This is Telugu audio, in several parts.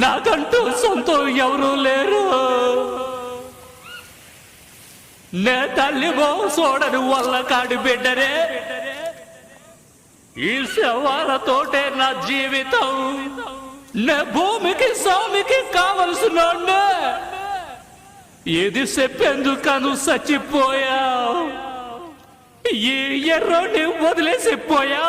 నాకంటూ సొంతం ఎవరూ లేరు. నే తల్లి సోడని వల్ల కాడి బిడ్డరే. ఈ శవాలతోటే నా జీవితం. నే భూమికి స్వామికి కావలసిన ఇది చెప్పేందుకను చచ్చిపోయా ఈ ఎర్రోని వదిలేసిపోయా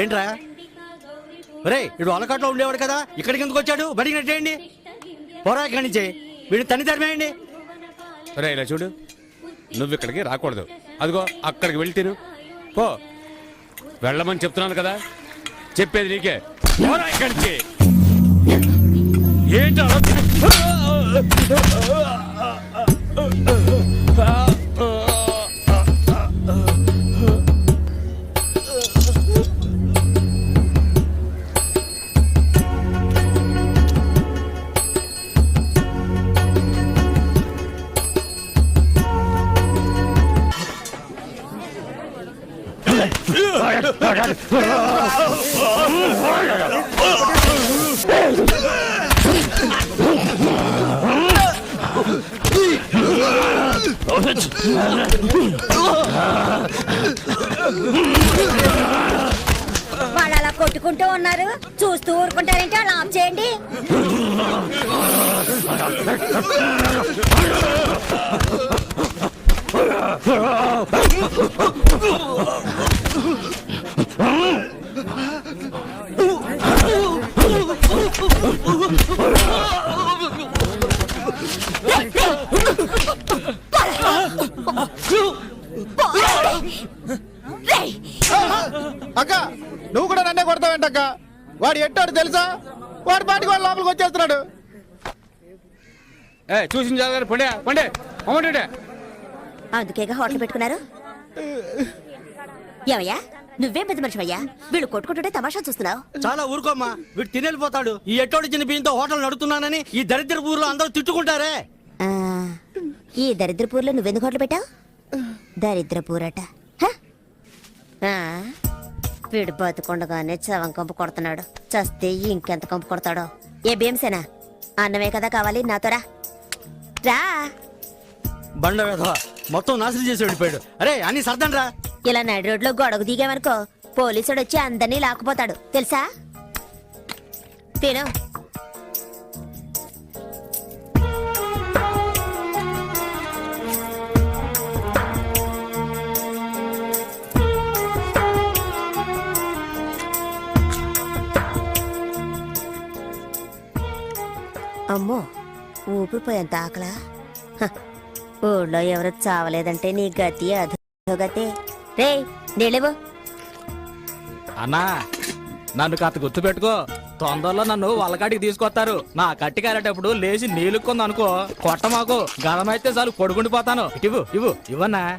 ఏంట్రా? రే ఇడు అలకట్లో ఉండేవాడు కదా ఇక్కడికి ఎందుకు వచ్చాడు? బడికి నెట్టేయండి పోరా ఇక్కడి నుంచి. వీడు తన్ని తరిమేయండి రే ఇలా చూడు. నువ్వు ఇక్కడికి రాకూడదు. అదిగో అక్కడికి వెళ్ళి పో. వెళ్ళమని చెప్తున్నాను కదా. చెప్పేది నీకే. పోరా ఇక్కడి నుంచి. వాళ్ళు అలా కొట్టుకుంటూ ఉన్నారు. చూస్తూ ఊరుకుంటారంటే? అలా ఆఫ్ చేయండి రేయ్! అక్క నువ్వు కూడా నన్నే కొడతావేంటక్క వాడు ఎట్టాడు తెలుసా వాడి వచ్చేస్తున్నాడు. ఏ చూసిన జాగ్రత్త పండే పండే. అమ్మంటే అందుకేగా హోటల్ పెట్టుకున్నారు? ఏమయ్యా? నువ్వేం పెద్ద మనిషివయ్యా? వీళ్ళు కొట్టుకుంటుంటే తమాషా చూస్తున్నావు. చాలా ఊరుకోమ్మా. వీడు తినేళ్ళిపోతాడు. ఈ ఎట్టోడి చిన్న బియ్యంతో హోటల్ నడుపుతున్నానని ఈ దరిద్ర ఊర్లో అందరూ తిట్టుకుంటారే. ఆ, ఈ దరిద్రపూర్లో నువ్వెందుకు హోటల్ పెట్టావు? దరిద్రపూరట హ? ఆ, వీడు బతుకుండగానే చవం కంపు కొడుతున్నాడు. చస్తే ఇంకెంత కంపు కొడతాడో? ఏ భీమసేనా అన్నమే కదా కావాలి నాతో రా. బండ మొత్తం నాశనం చేసి వెళ్ళిపోయాడు. అరే అన్ని సర్దండి రా. ఇలా నడి రోడ్లో గొడవ దిగామనుకో పోలీసుడు వచ్చి అందరినీ లాక్కుపోతాడు. తెలుసా? తిను. ఊపిరిపోయేంత ఆకలా? హ, ఊళ్ళో ఎవరు చావలేదంటే నీ గతి అధోగతే. రే నిలవు అన్నా నన్ను కాస్త గుర్తు పెట్టుకో. తొందరలో నన్ను వాళ్ళకాడికి తీసుకొస్తారు. నా కట్టి కారేటప్పుడు లేచి నీలుక్కుంది అనుకో. కొట్ట మాకు. గదమైతే చాలు పడుకుండిపోతాను ఇవ్వు ఇవ్వు ఇవ్వన్నా.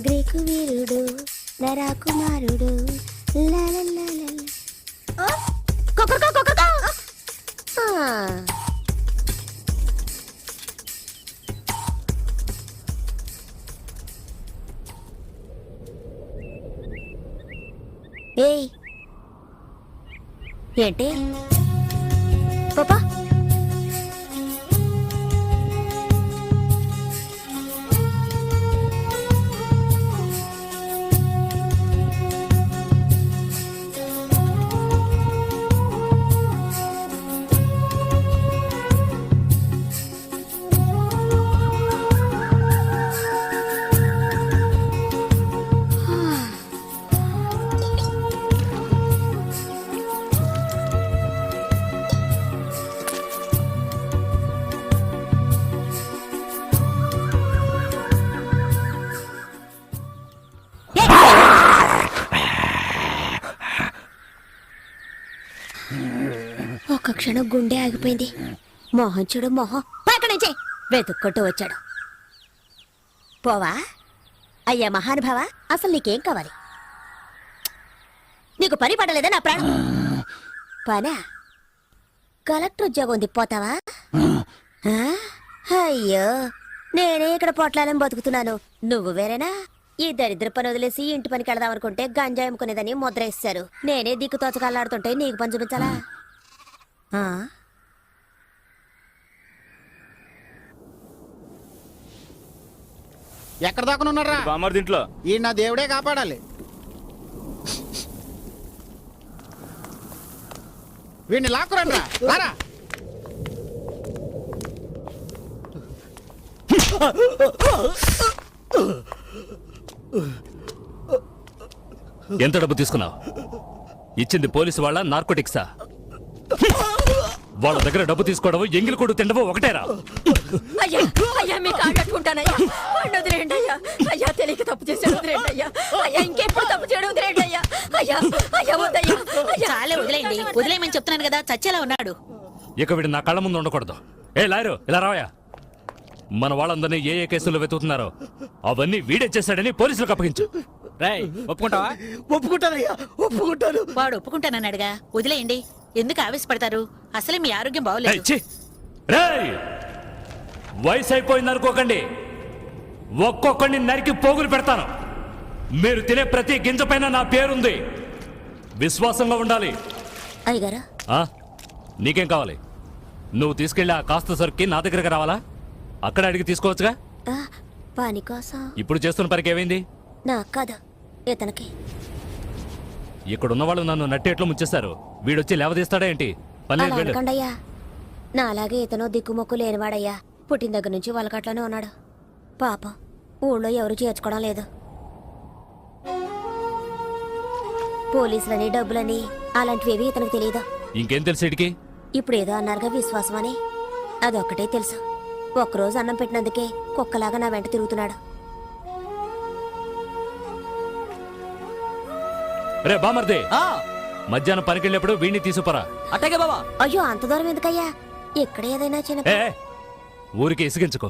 గ్రీకు వీరుడు నరాకుమారుడు ఏంటి? పాపా క్షణం గుండె ఆగిపోయింది. మొహం చూడు మొహం. పక్కన నుంచి వెతుక్కుంటూ వచ్చాడు. పోవా? అయ్యా మహానుభావ అసలు నీకేం కావాలి? నీకు పని పడలేదా నా ప్రాణం? పనా? కలెక్టర్ ఉద్యోగం ఉంది పోతావా? ఆ? అయ్యో నేనే ఇక్కడ పొట్లాలని బతుకుతున్నాను. నువ్వు వేరేనా? ఈ దరిద్ర పని వదిలేసి ఇంటి పనికి వెళదాం అనుకుంటే గంజాయి అమ్ముకునేదని ముద్ర ఇస్తారు నేనే దిక్కు తోచకల్లాడుతుంటే నీకు పని చూపించాలా ఎక్కడ దాకా ఉన్నారా బామ్మర్ దీంట్లో ఈ నా దేవుడే కాపాడాలి. వీడిని లాక్కురండి రారా. ఎంత డబ్బు తీసుకున్నావు? ఇచ్చింది పోలీసు వాళ్ళ నార్కోటిక్సా? వాళ్ళ దగ్గర డబ్బు తీసుకోవడం ఎంగిలి కొడు తిండవు ఒకటేరా. అయ్యా అయ్యా మీకు ఆడట్టుకుంటానయ్యా వాడిని వదిలేయండి అయ్యా అయ్యా తెలియక తప్పు చేశాడు అయ్యా అయ్యా ఇంకెప్పుడు తప్పు చేయడం అయ్యా అయ్యా అయ్యా వద్దయ్యా. అయ్యా చాలే వదిలేయండి. వదిలేయమని చెప్తున్నాను కదా చచ్చేలా ఉన్నాడు. ఇక వీడు నా కళ్ళ ముందు ఉండకూడదు. ఏ లాయరు ఇలా రావయా మన వాళ్ళందరినీ ఏ ఏ కేసుల్లో వెతుకుతున్నారో అవన్నీ వీడే చేశాడని పోలీసులకు అప్పగించు. రేయ్ ఒప్పుకుంటావా? ఒప్పుకుంటానయ్యా ఒప్పుకుంటాను. వాడు ఒప్పుకుంటానన్నాడుగా. వదిలేయండి. ఎందుకు ఆవేశపడతారు? అసలే మీ ఆరోగ్యం బాగోలేదు! వయసు అయిపోయింది అనుకోకండి. ఒక్కొక్కడిని నరికి పోగులు పెడతాను. మీరు తినే ప్రతి గింజ పైన నా పేరుంది. విశ్వాసంగా ఉండాలి. అయ్యగారు? నీకేం కావాలి? నువ్వు తీసుకెళ్ళి ఆ కాస్త సరుక్కి నా దగ్గరకు రావాలా? అక్కడ అడిగి తీసుకోవచ్చుగా? పని కోసం. ఇప్పుడు చేస్తున్న పనికి ఏమైంది? నాకు కాదు? ఇతనికి ఇక్కడ ఉన్న వాళ్ళు నన్ను నట్టేట్లో ముంచేస్తారు వీడొచ్చి లేవదీస్తాడా ఏంటి? అలా అయ్యా నా అలాగే ఇతను దిక్కుమొక్కు లేనివాడయ్యా. పుట్టిన దగ్గర నుంచి వలకట్లోనే ఉన్నాడు. పాపం ఊళ్ళో ఎవరు చేర్చుకోవడం లేదు. పోలీసులని డబ్బులని అలాంటివి ఇతనికి తెలియదు ఇంకేం తెలుసు ఇప్పుడు ఏదో అన్నారుగా విశ్వాసం అని అదొక్కటే తెలుసు. ఒక్కరోజు అన్నం పెట్టినందుకే కుక్కలాగా నా వెంట తిరుగుతున్నాడు. రే బామర్దే. ఆ, మధ్యాహ్నం పనికెళ్ళినప్పుడు వీడిని తీసుకురా అట్టగే బాబా అయ్యో అంత దూరం ఎందుకయ్యా? ఇక్కడ ఏదైనా చిన్న ఊరికి ఇసిగించుకో.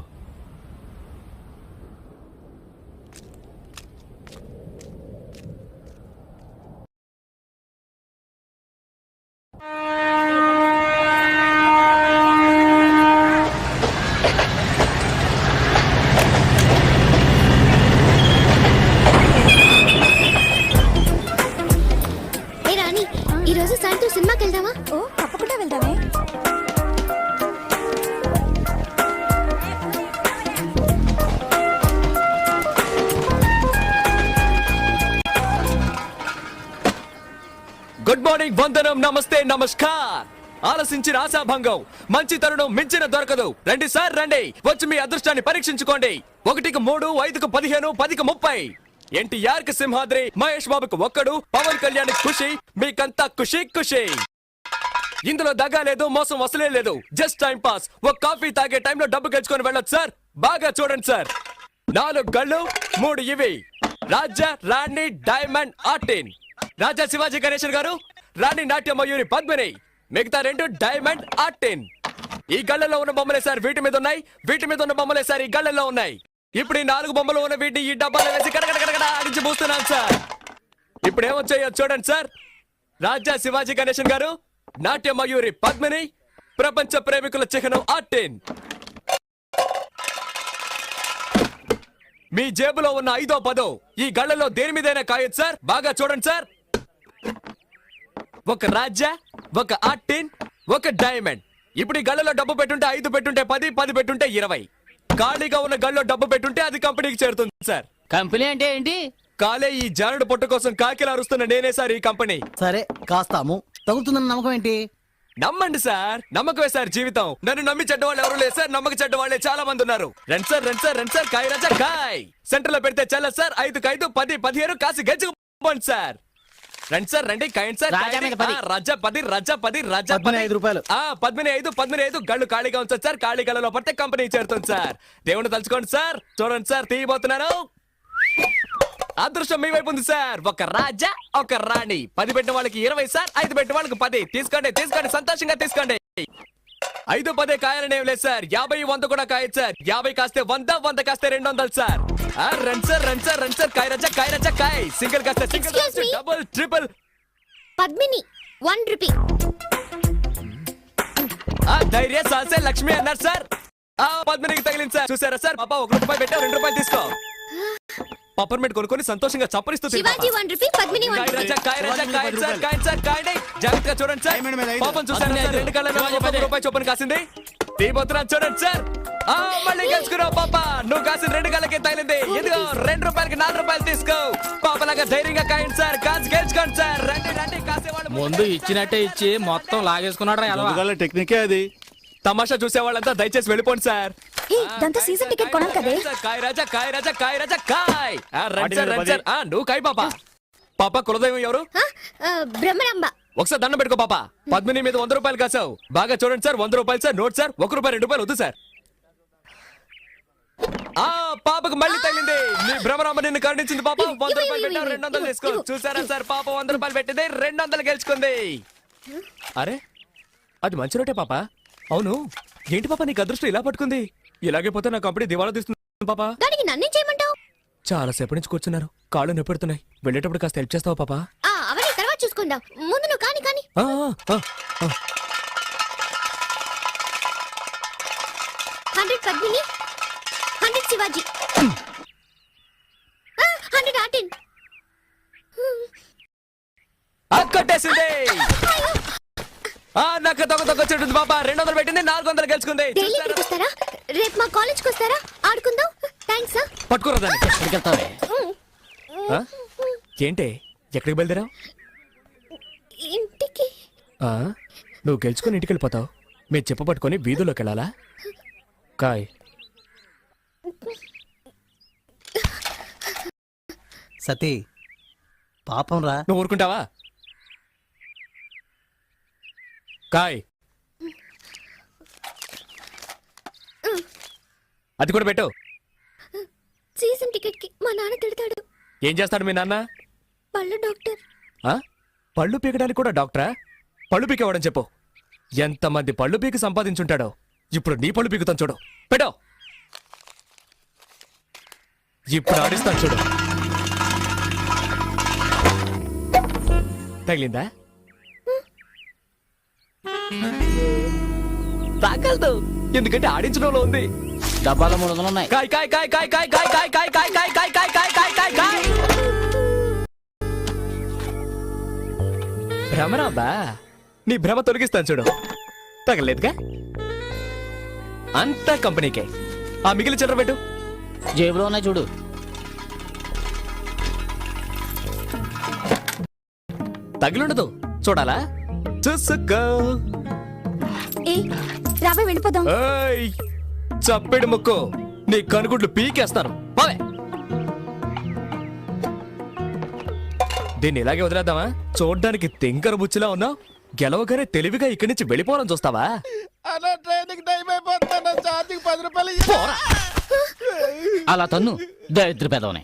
వందనం నమస్తే నమస్కార్. ఆలసించిన ఆశాభంగం మంచి తరుణం మించిన దొరకదు. రండి సార్ రండి. వచ్చి మీ అదృష్టాన్ని పరీక్షించుకోండి. ఒకటికి మూడు ఐదుకు పదిహేను పదికి ముప్పై. ఎన్టీఆర్కి సింహాద్రి మహేష్ బాబుకు ఒక్కడు పవన్ కళ్యాణ్ ఖుషి మీకంతా ఖుషి ఖుషి. ఇందులో దగా లేదు మోసం వసలే లేదు. Just time pass. ఒక కాఫీ తాగే టైంలో డబ్బు గెలుచుకొని వెళ్ళొచ్చు సార్. బాగా చూడండి సార్. నాలుగు గళ్ళు మూడు ఇవి. రాజా రాణి డైమండ్ ఆర్టిన్. రాజా శివాజీ గణేశన్ గారు రాణి నాట్య మయూరి పద్మిని. మిగతా రెండు డైమండ్ ఆర్టిన్ ఈ గళ్ళలో ఉన్న బొమ్మలే సార్ వీటి మీద ఉన్నాయి. వీటి మీద ఉన్న బొమ్మలే సార్ ఈ గళ్ళలో ఉన్నాయి. ఇప్పుడు ఈ నాలుగు బొమ్మలు ఉన్న వీటిని ఈ డబ్బాలో వేసి కడగడ కడగడ పూస్తున్నాను సార్. ఇప్పుడు ఏమొచ్చాయో చూడండి సార్. రాజా శివాజీ గణేశన్ గారు నాట్య మయూరి పద్మిని ప్రపంచ ప్రేమికుల చిహ్నం ఆర్టిన్ మీ జేబులో ఉన్న ఐదో పదో ఈ గళ్ళలో దేని మీదైనా కాయొచ్చు సార్? బాగా చూడండి సార్. ఒక రాజా ఒక ఆర్టిన్ ఒక డైమండ్. ఇప్పుడు ఈ గళ్ళలో డబ్బు పెట్టుంటే ఐదు పెట్టుంటే పది పది పెట్టుంటే ఇరవై. ఖాళీగా ఉన్న గళ్ళలో డబ్బు పెట్టుంటే అది కంపెనీకి చేరుతుంది సార్. కంపెనీ అంటే ఏంటి? కాలే ఈ జానుడు పొట్ట కోసం కాకిలా అరుస్తున్న నేనే సార్ ఈ కంపెనీ. సరే కాస్తాము. తగులుతుందన్న నమ్మకం ఏంటి? నమ్మండి సార్. నమ్మకమే సార్ జీవితం. నన్ను నమ్మి చెడ్డవాళ్ళు ఎవరు లేదు సార్. నమ్మక చెడ్డవాళ్ళే చాలా మంది ఉన్నారు. రండి సార్ రండి సార్ రండి సార్. కాయ రాజా కాయ్. సెంటర్లో పెడితే చల్ల సార్. ఐదుకు ఐదు పది పదిహేను కాసి గెచ్చుకోండి సార్. రండి సార్ రండి. కాయండి సార్ రాజా మీద పది. రాజా పది రాజా పది రాజా ఐదు రూపాయలు. ఆ పద్మిని ఐదు పద్మిని ఐదు. గళ్ళు ఖాళీగా ఉంచండి సార్ ఖాళీ గళ్ళలో పడితే కంపెనీ చేరుతుంది సార్. దేవుని తలుచుకోండి సార్. చూడండి సార్ తీయబోతున్నాను అదృష్టం మీ వైపు ఉంది సార్. ఒక రాజా ఒక రాణి. పది పెట్టిన వాళ్ళకి ఇరవై సార్ ఐదు పెట్టిన వాళ్ళకి పది. తీసుకోండి తీసుకోండి. సంతోషంగా తీసుకోండి. ఐదు పదే కాయాలనేం లేదు సార్. యాభై వంద కూడా కాయదు సార్. యాభై కాస్తే వంద వంద కాస్తే రెండు వందలు సార్. రండి సార్ రండి సార్ రండి సార్. కాయ రచ్చ కాయ రచ్చ కాయ్. సింగిల్ కాస్తే single Excuse me? Double triple Padmini one rupee ఆ ధైర్య సాల్సే లక్ష్మి అన్నారు సార్. ఆ పద్మనికి తగిలింది సార్. చూసారా సార్? పాప ఒక రూపాయి పెట్టా రెండు రూపాయలు తీసుకో. పప్పర్మెంట్ కొనుక్కొని సంతోషంగా చప్పరిస్తూ Sivaji. One rupee Padmini one rupee. జాగ్రత్తగా చూడండి సార్. పాపం చూసారా సార్. రెండు కళ్ళ రూపాయి చొప్పున కాసింది. చూడండి సార్. ఆ మళ్ళీ పాప. నువ్వు కాసిన రెండు కళ్ళకి తగిలింది. ఇదిగో రెండు రూపాయలకి నాలుగు రూపాయలు తీసుకో. పాపలాగా ధైర్యంగా కాయండి సార్. కాసి గెలుచుకోండి సార్. రండి రండి కాసేవాళ్ళు ముందు ఇచ్చినట్టే ఇచ్చి మొత్తం లాగేసుకున్నాడు. టెక్నికే అది. తమాషా చూసే వాళ్ళంతా దయచేసి వెళ్ళిపోండి సార్. ఏ దాంతో సీజన్ టికెట్ కొనాలి కదే. కాయ్ రాజా కాయ్ రాజా కాయ్ రాజా కాయ్. ఆ, సార్. ఆ, నువ్వు కాయ్ పాప. పాప కులదైవం ఎవరు? బ్రహ్మరాంబ ఒకసారి దండం పెట్టుకో పాప. పద్మిని మీద వంద రూపాయలు కాసావు. బాగా చూడండి సార్ వంద రూపాయలు సార్ నోట్ సార్ ఒక రూపాయి రెండు రూపాయలు వద్దు సార్. ఆ పాపకు మళ్ళీ తగిలింది. నీ భ్రమరామ నిన్ను కరుణించింది పాప. వంద రూపాయలు ఇవ్వు, రెండు వందలు తీసుకో. చూసారా సార్ పాప వంద రూపాయలు పెట్టింది రెండు వందలు గెలుచుకుంది. అరే అది మంచి రోటే పాప. అవును. ఏంటి పాప నీకు అదృష్టం ఇలా పట్టుకుంది? ఇలాగే పోతే నా కంపెనీ దివాలా తీస్తుంది పాప. దానికి నన్నేం చేయమంటావు? చాలా సేపటి నుంచి కూర్చున్నారు. కాళ్ళు నొప్పెడుతున్నాయి. వెళ్ళేటప్పుడు కాస్త హెల్ప్ చేస్తావా పాపా? ఆ, అవన్నీ తర్వాత చూసుకుందాం. ముందు నువ్వు కాని కాని. ఆ, ఆ, ఆ. Hundred Padmini hundred Sivaji. Hundred ఆర్టిన్. ఆ, కట్టేసింది! ఆ నాకు తొక్క తొక్క చెట్టుంది పాప. రెండు వందలు పెట్టింది నాలుగు వందలు గెలుచుకుంది. డైలీ ఇక్కడికి వస్తారా? రేపు మా కాలేజ్కి వస్తారా? ఆడుకుందాం? థ్యాంక్స్ పట్టుకోరా దాన్ని. ఆ? ఏంటి? ఎక్కడికి బయలుదేరావు? ఇంటికి. ఆ, నువ్వు గెలుచుకొని ఇంటికి వెళ్ళిపోతావు. మీరు చెప్ప పట్టుకొని వీధుల్లోకి వెళ్ళాలా? కాయ్. సతీ పాపం రా. నువ్వు ఊరుకుంటావా? కాయ్. అది కూడా పెట్టు. సీజన్ టికెట్కి మా నాన్న తిడతాడు. ఏం చేస్తాడు మీ నాన్న? పళ్ళు డాక్టర్. ఆ? పళ్ళు పీకడానికి కూడా డాక్టరా? పళ్ళు పీకేవాడని చెప్పు. ఎంతమంది పళ్ళు పీకి సంపాదించుంటాడో. ఇప్పుడు నీ పళ్ళు పీకుతాను చూడు. పెట్టో. ఇప్పుడు ఆడిస్తాను చూడు. తగిలిందా? తాగలదు ఎందుకంటే ఆడించడంలో ఉంది డబ్బాలో మూడు వందలు ఉన్నాయి కాయ్ కాయ్ కాయ్ కాయ్ కాయ్ కాయ్ కాయ్ కాయ్ కాయ్ కాయ్ కాయ్ కాయ్ కాయ్ కాయ్ కాయ్ కాయ్ భ్రమరాబా నీ భ్రమ తొలగిస్తాను చూడు తగలేదుగా అంతా కంపెనీకే ఆ మిగిలిన చిల్లర పెట్టు జేబులో ఉన్నాయి చూడు తగిలుండదు చూడాలా చూసుకో ఏ రాబోయ్ వెళ్ళిపోదాం. ఏయ్ చప్పెడు ముక్కు. నీ కనుగుడ్లు పీకేస్తాను. బావే దీన్ని ఇలాగే వదిలేద్దామా? చూడ్డానికి తెంకర బుచ్చిలా ఉన్నావు గెలవగానే తెలివిగా ఇక్కడి నుంచి వెళ్ళిపోవాలని చూస్తావా? అలా ట్రైన్కి టైం అయిపోతున్నా ఛార్జింగ్ పది రూపాయలు ఇయ్యి. అలా తన్ను. దరిద్ర పెదవని.